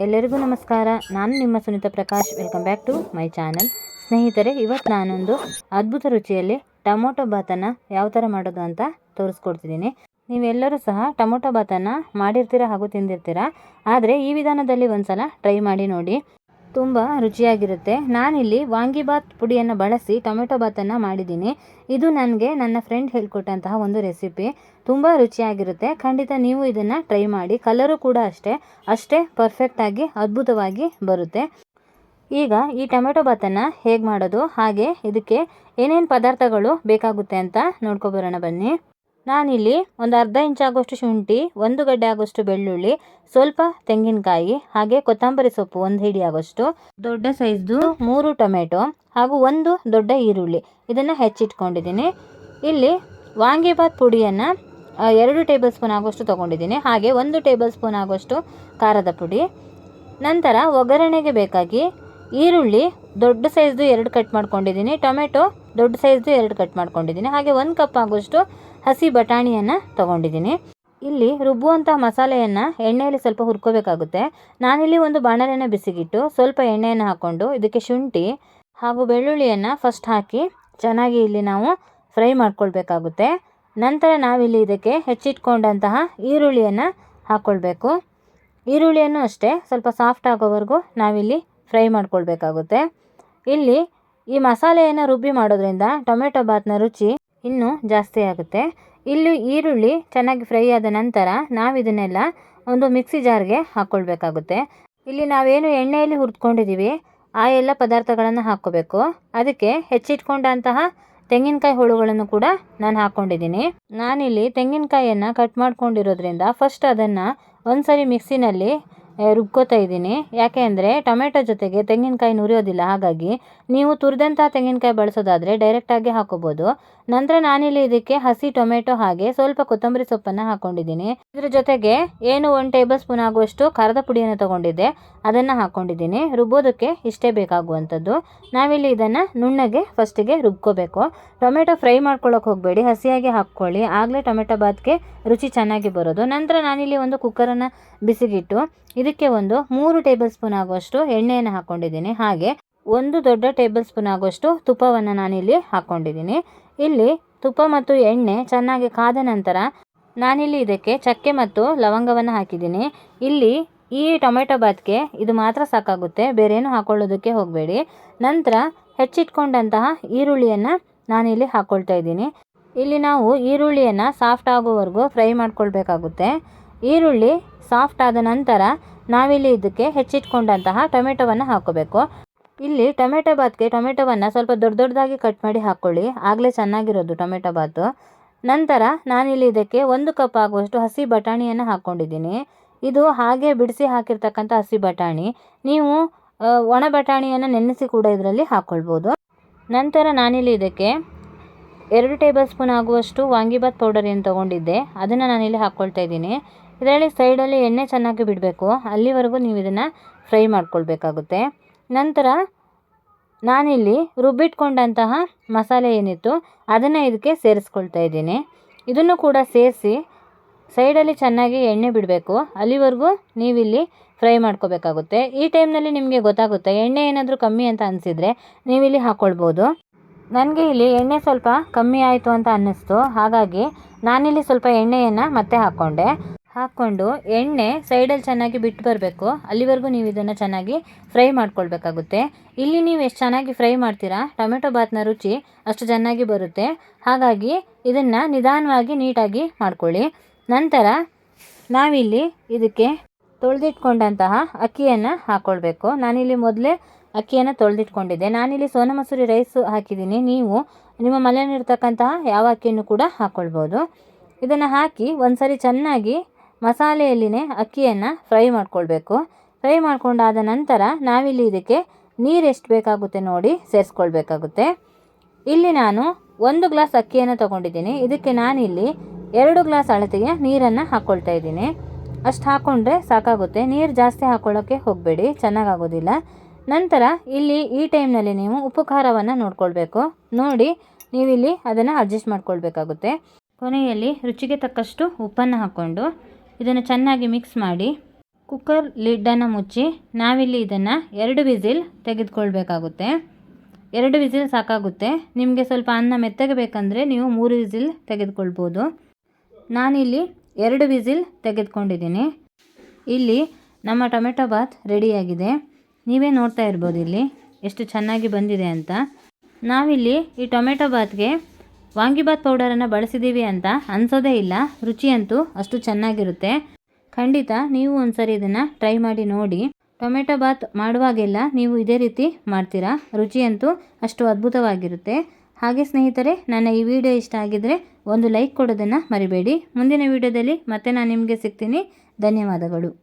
ಎಲ್ಲರಿಗೂ ನಮಸ್ಕಾರ. ನಾನು ನಿಮ್ಮ Sunita Prakash. Welcome back to my channel ಸ್ನೇಹಿತರೆ, ಇವತ್ತು ನಾನೊಂದು ಅದ್ಭುತ ರುಚಿಯಲ್ಲಿ ಟೊಮೊಟೊ ಬಾತನ್ನು ಯಾವ ಥರ ಮಾಡೋದು ಅಂತ ತೋರಿಸ್ಕೊಡ್ತಿದ್ದೀನಿ. ನೀವೆಲ್ಲರೂ ಸಹ ಟೊಮೊಟೊ ಬಾತನ್ನು ಮಾಡಿರ್ತೀರ ಹಾಗೂ ತಿಂದಿರ್ತೀರ? ಆದರೆ ಈ ವಿಧಾನದಲ್ಲಿ ಒಂದ್ಸಲ ಟ್ರೈ ಮಾಡಿ ನೋಡಿ. ತುಂಬ ರುಚಿಯಾಗಿರುತ್ತೆ. ನಾನಿಲ್ಲಿ ವಾಂಗಿಬಾತ್ ಪುಡಿಯನ್ನು ಬಳಸಿ ಟೊಮೆಟೊ ಬಾತನ್ನು ಮಾಡಿದ್ದೀನಿ. ಇದು ನನಗೆ ನನ್ನ ಫ್ರೆಂಡ್ ಹೇಳಿಕೊಟ್ಟಂತಹ ಒಂದು ರೆಸಿಪಿ. ತುಂಬ ರುಚಿಯಾಗಿರುತ್ತೆ. ಖಂಡಿತ ನೀವು ಇದನ್ನು ಟ್ರೈ ಮಾಡಿ. ಕಲರು ಕೂಡ ಅಷ್ಟೇ. ಅಷ್ಟೇ ಪರ್ಫೆಕ್ಟಾಗಿ ಅದ್ಭುತವಾಗಿ ಬರುತ್ತೆ. ಈಗ ಈ ಟೊಮೆಟೊ ಬಾತನ್ನು ಹೇಗೆ ಮಾಡೋದು? ಹಾಗೆ ಇದಕ್ಕೆ ಏನೇನು ಪದಾರ್ಥಗಳು ಬೇಕಾಗುತ್ತೆ ಅಂತ ನೋಡ್ಕೊಬರೋಣ ಬನ್ನಿ. ನಾನಿಲ್ಲಿ ಒಂದು ಅರ್ಧ ಇಂಚ್ ಆಗೋಷ್ಟು ಶುಂಠಿ, ಒಂದು ಗಡ್ಡೆ ಆಗೋಷ್ಟು ಬೆಳ್ಳುಳ್ಳಿ, ಸ್ವಲ್ಪ ತೆಂಗಿನಕಾಯಿ, ಹಾಗೆ ಕೊತ್ತಂಬರಿ ಸೊಪ್ಪು, ಒಂದು ಹಿಡಿ ಆಗೋಷ್ಟು ದೊಡ್ಡ ಸೈಜ್ದು ಮೂರು ಟೊಮೆಟೊ ಹಾಗೂ ಒಂದು ದೊಡ್ಡ ಈರುಳ್ಳಿ. ಇದನ್ನು ಹೆಚ್ಚಿಟ್ಕೊಂಡಿದ್ದೀನಿ. ಇಲ್ಲಿ ವಾಂಗಿಬಾತ್ ಪುಡಿಯನ್ನು ಎರಡು ಟೇಬಲ್ ಸ್ಪೂನ್ ಆಗೋಷ್ಟು ತೊಗೊಂಡಿದ್ದೀನಿ. ಹಾಗೆ ಒಂದು ಟೇಬಲ್ ಸ್ಪೂನ್ ಆಗೋಷ್ಟು ಖಾರದ ಪುಡಿ. ನಂತರ ಒಗ್ಗರಣೆಗೆ ಬೇಕಾಗಿ ಈರುಳ್ಳಿ ದೊಡ್ಡ ಸೈಜ್ದು ಎರಡು ಕಟ್ ಮಾಡ್ಕೊಂಡಿದ್ದೀನಿ. ಟೊಮೆಟೊ ದೊಡ್ಡ ಸೈಜ್ದು ಎರಡು ಕಟ್ ಮಾಡ್ಕೊಂಡಿದ್ದೀನಿ. ಹಾಗೆ ಒಂದು ಕಪ್ ಆಗೋಷ್ಟು ಹಸಿ ಬಟಾಣಿಯನ್ನು ತೊಗೊಂಡಿದ್ದೀನಿ. ಇಲ್ಲಿ ರುಬ್ಬುವಂಥ ಮಸಾಲೆಯನ್ನು ಎಣ್ಣೆಯಲ್ಲಿ ಸ್ವಲ್ಪ ಹುರ್ಕೋಬೇಕಾಗುತ್ತೆ. ನಾನಿಲ್ಲಿ ಒಂದು ಬಾಣಲೆಯನ್ನು ಬಿಸಿಗಿಟ್ಟು ಸ್ವಲ್ಪ ಎಣ್ಣೆಯನ್ನು ಹಾಕ್ಕೊಂಡು ಇದಕ್ಕೆ ಶುಂಠಿ ಹಾಗೂ ಬೆಳ್ಳುಳ್ಳಿಯನ್ನು ಫಸ್ಟ್ ಹಾಕಿ ಚೆನ್ನಾಗಿ ಇಲ್ಲಿ ನಾವು ಫ್ರೈ ಮಾಡ್ಕೊಳ್ಬೇಕಾಗುತ್ತೆ. ನಂತರ ನಾವಿಲ್ಲಿ ಇದಕ್ಕೆ ಹೆಚ್ಚಿಟ್ಕೊಂಡಂತಹ ಈರುಳ್ಳಿಯನ್ನು ಹಾಕ್ಕೊಳ್ಬೇಕು ಈರುಳ್ಳಿಯನ್ನು ಅಷ್ಟೇ ಸ್ವಲ್ಪ ಸಾಫ್ಟ್ ಆಗೋವರೆಗೂ ನಾವಿಲ್ಲಿ ಫ್ರೈ ಮಾಡ್ಕೊಳ್ಬೇಕಾಗುತ್ತೆ. ಇಲ್ಲಿ ಈ ಮಸಾಲೆಯನ್ನು ರುಬ್ಬಿ ಮಾಡೋದ್ರಿಂದ ಟೊಮೆಟೊ ಬಾತ್ನ ರುಚಿ ಇನ್ನೂ ಜಾಸ್ತಿ ಆಗುತ್ತೆ. ಇಲ್ಲಿ ಈರುಳ್ಳಿ ಚೆನ್ನಾಗಿ ಫ್ರೈ ಆದ ನಂತರ ನಾವು ಇದನ್ನೆಲ್ಲ ಒಂದು ಮಿಕ್ಸಿ ಜಾರ್ಗೆ ಹಾಕ್ಕೊಳ್ಬೇಕಾಗುತ್ತೆ ಇಲ್ಲಿ ನಾವೇನು ಎಣ್ಣೆಯಲ್ಲಿ ಹುರಿದ್ಕೊಂಡಿದ್ದೀವಿ ಆ ಎಲ್ಲ ಪದಾರ್ಥಗಳನ್ನು ಹಾಕ್ಕೋಬೇಕು. ಅದಕ್ಕೆ ಹೆಚ್ಚಿಟ್ಕೊಂಡಂತಹ ತೆಂಗಿನಕಾಯಿ ಹೋಳುಗಳನ್ನು ಕೂಡ ನಾನು ಹಾಕ್ಕೊಂಡಿದ್ದೀನಿ. ನಾನಿಲ್ಲಿ ತೆಂಗಿನಕಾಯಿಯನ್ನು ಕಟ್ ಮಾಡ್ಕೊಂಡಿರೋದ್ರಿಂದ ಫಸ್ಟ್ ಅದನ್ನು ಒಂದು ಸರಿ ಮಿಕ್ಸಿನಲ್ಲಿ ರುಬ್ಕೋತಾ ಇದ್ದೀನಿ. ಯಾಕೆ ಅಂದರೆ ಟೊಮೆಟೊ ಜೊತೆಗೆ ತೆಂಗಿನಕಾಯಿ ನುರಿಯೋದಿಲ್ಲ. ಹಾಗಾಗಿ ನೀವು ತುರಿದಂಥ ತೆಂಗಿನಕಾಯಿ ಬಳಸೋದಾದರೆ ಡೈರೆಕ್ಟಾಗಿ ಹಾಕೋಬೋದು. ನಂತರ ನಾನಿಲ್ಲಿ ಇದಕ್ಕೆ ಹಸಿ ಟೊಮೆಟೊ ಹಾಗೆ ಸ್ವಲ್ಪ ಕೊತ್ತಂಬರಿ ಸೊಪ್ಪನ್ನು ಹಾಕ್ಕೊಂಡಿದ್ದೀನಿ ಇದ್ರ ಜೊತೆಗೆ ಏನು ಒಂದು ಟೇಬಲ್ ಸ್ಪೂನ್ ಆಗುವಷ್ಟು ಖಾರದ ಪುಡಿಯನ್ನು ತೊಗೊಂಡಿದ್ದೆ. ಅದನ್ನು ಹಾಕ್ಕೊಂಡಿದ್ದೀನಿ ರುಬ್ಬೋದಕ್ಕೆ ಇಷ್ಟೇ ಬೇಕಾಗುವಂಥದ್ದು. ನಾವಿಲ್ಲಿ ಇದನ್ನು ನುಣ್ಣಗೆ ಫಸ್ಟಿಗೆ ರುಬ್ಕೋಬೇಕು. ಟೊಮೆಟೊ ಫ್ರೈ ಮಾಡ್ಕೊಳ್ಳೋಕೆ ಹೋಗಬೇಡಿ. ಹಸಿಯಾಗಿ ಹಾಕ್ಕೊಳ್ಳಿ. ಆಗಲೇ ಟೊಮೆಟೊ ಬಾತ್ಗೆ ರುಚಿ ಚೆನ್ನಾಗಿ ಬರೋದು. ನಂತರ ನಾನಿಲ್ಲಿ ಒಂದು ಕುಕ್ಕರನ್ನು ಬಿಸಿಗಿಟ್ಟು ಇದಕ್ಕೆ ಒಂದು ಮೂರು ಟೇಬಲ್ ಸ್ಪೂನ್ ಆಗುವಷ್ಟು ಎಣ್ಣೆಯನ್ನು ಹಾಕ್ಕೊಂಡಿದ್ದೀನಿ. ಹಾಗೆ ಒಂದು ದೊಡ್ಡ ಟೇಬಲ್ ಸ್ಪೂನ್ ಆಗುವಷ್ಟು ತುಪ್ಪವನ್ನು ನಾನಿಲ್ಲಿ ಹಾಕ್ಕೊಂಡಿದ್ದೀನಿ. ಇಲ್ಲಿ ತುಪ್ಪ ಮತ್ತು ಎಣ್ಣೆ ಚೆನ್ನಾಗಿ ಕಾದ ನಂತರ ನಾನಿಲ್ಲಿ ಇದಕ್ಕೆ ಚಕ್ಕೆ ಮತ್ತು ಲವಂಗವನ್ನು ಹಾಕಿದ್ದೀನಿ. ಇಲ್ಲಿ ಈ ಟೊಮೆಟೊ ಬಾತ್ಗೆ ಇದು ಮಾತ್ರ ಸಾಕಾಗುತ್ತೆ, ಬೇರೇನು ಹಾಕೊಳ್ಳೋದಕ್ಕೆ ಹೋಗಬೇಡಿ. ನಂತರ ಹೆಚ್ಚಿಟ್ಕೊಂಡಂತಹ ಈರುಳ್ಳಿಯನ್ನು ನಾನಿಲ್ಲಿ ಹಾಕ್ಕೊಳ್ತಾ ಇದ್ದೀನಿ. ಇಲ್ಲಿ ನಾವು ಈರುಳ್ಳಿಯನ್ನು ಸಾಫ್ಟ್ ಆಗೋವರೆಗೂ ಫ್ರೈ ಮಾಡ್ಕೊಳ್ಬೇಕಾಗುತ್ತೆ. ಈರುಳ್ಳಿ ಸಾಫ್ಟ್ ಆದ ನಂತರ ನಾವಿಲ್ಲಿ ಇದಕ್ಕೆ ಹೆಚ್ಚಿಟ್ಕೊಂಡಂತಹ ಟೊಮೆಟೊವನ್ನು ಹಾಕೋಬೇಕು. ಇಲ್ಲಿ ಟೊಮೆಟೊ ಬಾತ್ಗೆ ಟೊಮೆಟೊವನ್ನು ಸ್ವಲ್ಪ ದೊಡ್ಡ ದೊಡ್ಡದಾಗಿ ಕಟ್ ಮಾಡಿ ಹಾಕ್ಕೊಳ್ಳಿ ಆಗಲೇ ಚೆನ್ನಾಗಿರೋದು ಟೊಮೆಟೊ ಬಾತು. ನಂತರ ನಾನಿಲ್ಲಿ ಇದಕ್ಕೆ ಒಂದು ಕಪ್ ಆಗುವಷ್ಟು ಹಸಿ ಬಟಾಣಿಯನ್ನು ಹಾಕ್ಕೊಂಡಿದ್ದೀನಿ ಇದು ಹಾಗೆ ಬಿಡಿಸಿ ಹಾಕಿರ್ತಕ್ಕಂಥ ಹಸಿ ಬಟಾಣಿ. ನೀವು ಒಣ ಬಟಾಣಿಯನ್ನು ನೆನೆಸಿ ಕೂಡ ಇದರಲ್ಲಿ ಹಾಕ್ಕೊಳ್ಬೋದು ನಂತರ ನಾನಿಲ್ಲಿ ಇದಕ್ಕೆ ಎರಡು ಟೇಬಲ್ ಸ್ಪೂನ್ ಆಗುವಷ್ಟು ವಾಂಗಿಬಾತ್ ಪೌಡರ್ ಏನು ತೊಗೊಂಡಿದ್ದೆ, ಅದನ್ನು ನಾನಿಲ್ಲಿ ಹಾಕ್ಕೊಳ್ತಾ ಇದ್ದೀನಿ. ಇದರಲ್ಲಿ ಸೈಡಲ್ಲಿ ಎಣ್ಣೆ ಚೆನ್ನಾಗಿ ಬಿಡಬೇಕು. ಅಲ್ಲಿವರೆಗೂ ನೀವು ಇದನ್ನು ಫ್ರೈ ಮಾಡ್ಕೊಳ್ಬೇಕಾಗುತ್ತೆ. ನಂತರ ನಾನಿಲ್ಲಿ ರುಬ್ಬಿಟ್ಕೊಂಡಂತಹ ಮಸಾಲೆ ಏನಿತ್ತು, ಅದನ್ನು ಇದಕ್ಕೆ ಸೇರಿಸ್ಕೊಳ್ತಾ ಇದ್ದೀನಿ. ಇದನ್ನು ಕೂಡ ಸೇರಿಸಿ ಸೈಡಲ್ಲಿ ಚೆನ್ನಾಗಿ ಎಣ್ಣೆ ಬಿಡಬೇಕು. ಅಲ್ಲಿವರೆಗೂ ನೀವಿಲ್ಲಿ ಫ್ರೈ ಮಾಡ್ಕೋಬೇಕಾಗುತ್ತೆ ಈ ಟೈಮ್ನಲ್ಲಿ ನಿಮಗೆ ಗೊತ್ತಾಗುತ್ತೆ, ಎಣ್ಣೆ ಏನಾದರೂ ಕಮ್ಮಿ ಅಂತ ಅನಿಸಿದರೆ ನೀವಿಲ್ಲಿ ಹಾಕ್ಕೊಳ್ಬೋದು ನನಗೆ ಇಲ್ಲಿ ಎಣ್ಣೆ ಸ್ವಲ್ಪ ಕಮ್ಮಿ ಆಯಿತು ಅಂತ ಅನ್ನಿಸ್ತು. ಹಾಗಾಗಿ ನಾನಿಲ್ಲಿ ಸ್ವಲ್ಪ ಎಣ್ಣೆಯನ್ನು ಮತ್ತೆ ಹಾಕ್ಕೊಂಡೆ ಹಾಕ್ಕೊಂಡು ಎಣ್ಣೆ ಸೈಡಲ್ಲಿ ಚೆನ್ನಾಗಿ ಬಿಟ್ಟು ಬರಬೇಕು. ಅಲ್ಲಿವರೆಗೂ ನೀವು ಇದನ್ನು ಚೆನ್ನಾಗಿ ಫ್ರೈ ಮಾಡ್ಕೊಳ್ಬೇಕಾಗುತ್ತೆ. ಇಲ್ಲಿ ನೀವು ಎಷ್ಟು ಚೆನ್ನಾಗಿ ಫ್ರೈ ಮಾಡ್ತೀರಾ, ಟೊಮೆಟೊ ಬಾತ್ನ ರುಚಿ ಅಷ್ಟು ಚೆನ್ನಾಗಿ ಬರುತ್ತೆ. ಹಾಗಾಗಿ ಇದನ್ನು ನಿಧಾನವಾಗಿ ನೀಟಾಗಿ ಮಾಡ್ಕೊಳ್ಳಿ. ನಂತರ ನಾವಿಲ್ಲಿ ಇದಕ್ಕೆ ತೊಳೆದಿಟ್ಕೊಂಡಂತಹ ಅಕ್ಕಿಯನ್ನು ಹಾಕ್ಕೊಳ್ಬೇಕು ನಾನಿಲ್ಲಿ ಮೊದಲೇ ಅಕ್ಕಿಯನ್ನು ತೊಳೆದಿಟ್ಕೊಂಡಿದ್ದೆ. ನಾನಿಲ್ಲಿ ಸೋನ ಮಸೂರಿ ರೈಸ್ ಹಾಕಿದ್ದೀನಿ. ನೀವು ನಿಮ್ಮ ಮನೆಯಲ್ಲಿರ್ತಕ್ಕಂತಹ ಯಾವ ಅಕ್ಕಿಯನ್ನು ಕೂಡ ಹಾಕ್ಕೊಳ್ಬೋದು ಇದನ್ನು ಹಾಕಿ ಒಂದ್ಸರಿ ಚೆನ್ನಾಗಿ ಮಸಾಲೆಯಲ್ಲಿನೇ ಅಕ್ಕಿಯನ್ನು ಫ್ರೈ ಮಾಡ್ಕೊಳ್ಬೇಕು. ಫ್ರೈ ಮಾಡಿಕೊಂಡಾದ ನಂತರ ನಾವಿಲ್ಲಿ ಇದಕ್ಕೆ ನೀರು ಎಷ್ಟು ಬೇಕಾಗುತ್ತೆ ನೋಡಿ ಸೇರಿಸ್ಕೊಳ್ಬೇಕಾಗುತ್ತೆ. ಇಲ್ಲಿ ನಾನು ಒಂದು ಗ್ಲಾಸ್ ಅಕ್ಕಿಯನ್ನು ತಗೊಂಡಿದ್ದೀನಿ. ಇದಕ್ಕೆ ನಾನಿಲ್ಲಿ ಎರಡು ಗ್ಲಾಸ್ ಅಳತೆಗೆ ನೀರನ್ನು ಹಾಕ್ಕೊಳ್ತಾ ಇದ್ದೀನಿ. ಅಷ್ಟು ಹಾಕ್ಕೊಂಡ್ರೆ ಸಾಕಾಗುತ್ತೆ. ನೀರು ಜಾಸ್ತಿ ಹಾಕ್ಕೊಳ್ಳೋಕ್ಕೆ ಹೋಗಬೇಡಿ, ಚೆನ್ನಾಗಾಗೋದಿಲ್ಲ. ನಂತರ ಇಲ್ಲಿ ಈ ಟೈಮ್ನಲ್ಲಿ ನೀವು ಉಪ್ಪು ಖಾರವನ್ನು ನೋಡ್ಕೊಳ್ಬೇಕು. ನೋಡಿ, ನೀವಿಲ್ಲಿ ಅದನ್ನು ಅಡ್ಜಸ್ಟ್ ಮಾಡ್ಕೊಳ್ಬೇಕಾಗುತ್ತೆ. ಕೊನೆಯಲ್ಲಿ ರುಚಿಗೆ ತಕ್ಕಷ್ಟು ಉಪ್ಪನ್ನು ಹಾಕ್ಕೊಂಡು ಇದನ್ನು ಚೆನ್ನಾಗಿ ಮಿಕ್ಸ್ ಮಾಡಿ ಕುಕ್ಕರ್ ಲಿಡ್ಡನ್ನು ಮುಚ್ಚಿ ನಾವಿಲ್ಲಿ ಇದನ್ನು ಎರಡು ವಿಸಿಲ್ ತೆಗೆದುಕೊಳ್ಬೇಕಾಗುತ್ತೆ. ಎರಡು ವಿಸಿಲ್ ಸಾಕಾಗುತ್ತೆ. ನಿಮಗೆ ಸ್ವಲ್ಪ ಅನ್ನ ಮೆತ್ತಗೆ ಬೇಕಂದರೆ ನೀವು ಮೂರು ವಿಸಿಲ್ ತೆಗೆದುಕೊಳ್ಬೋದು. ನಾನಿಲ್ಲಿ ಎರಡು ವಿಸಿಲ್ ತೆಗೆದುಕೊಂಡಿದ್ದೀನಿ. ಇಲ್ಲಿ ನಮ್ಮ ಟೊಮೆಟೊ ಬಾತ್ ರೆಡಿಯಾಗಿದೆ. ನೀವೇ ನೋಡ್ತಾ ಇರ್ಬೋದು ಇಲ್ಲಿ ಎಷ್ಟು ಚೆನ್ನಾಗಿ ಬಂದಿದೆ ಅಂತ. ನಾವಿಲ್ಲಿ ಈ ಟೊಮೆಟೊ ಬಾತ್ಗೆ ವಾಂಗಿಬಾತ್ ಪೌಡರನ್ನು ಬಳಸಿದ್ದೀವಿ ಅಂತ ಅನಿಸೋದೇ ಇಲ್ಲ. ರುಚಿಯಂತೂ ಅಷ್ಟು ಚೆನ್ನಾಗಿರುತ್ತೆ. ಖಂಡಿತ ನೀವು ಒಂದ್ಸರಿ ಇದನ್ನು ಟ್ರೈ ಮಾಡಿ ನೋಡಿ. ಟೊಮೆಟೊ ಬಾತ್ ಮಾಡುವಾಗೆಲ್ಲ ನೀವು ಇದೇ ರೀತಿ ಮಾಡ್ತೀರಾ? ರುಚಿಯಂತೂ ಅಷ್ಟು ಅದ್ಭುತವಾಗಿರುತ್ತೆ. ಹಾಗೆ ಸ್ನೇಹಿತರೆ, ನನ್ನ ಈ ವಿಡಿಯೋ ಇಷ್ಟ ಆಗಿದ್ದರೆ ಒಂದು ಲೈಕ್ ಕೊಡೋದನ್ನು ಮರಿಬೇಡಿ. ಮುಂದಿನ ವಿಡಿಯೋದಲ್ಲಿ ಮತ್ತೆ ನಾನು ನಿಮಗೆ ಸಿಗ್ತೀನಿ. ಧನ್ಯವಾದಗಳು.